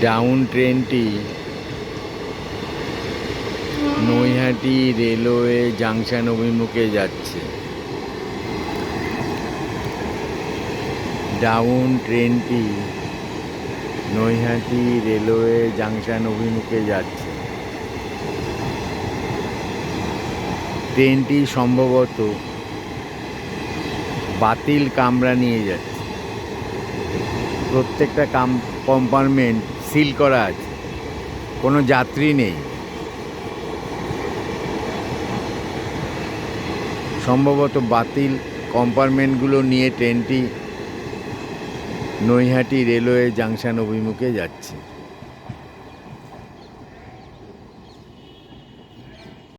Down ট্রেনটি Naihati railway junction অভিমুখে যাচ্ছে। ডাউন ট্রেনটি নৈহাটি রেলওয়ে জাংশন অভিমুখে যাচ্ছে। ট্রেনটি সম্ভবত বাতিল কামরা নিয়ে যাচ্ছে। প্রত্যেকটা কাম কম্পার্টমেন্ট সিল করা আছে। কোনো যাত্রী নেই। সম্ভবত বাতিল কম্পার্টমেন্টগুলো নিয়ে ট্রেনটি নৈহাটি রেলওয়ে জাংশন অভিমুখে যাচ্ছে।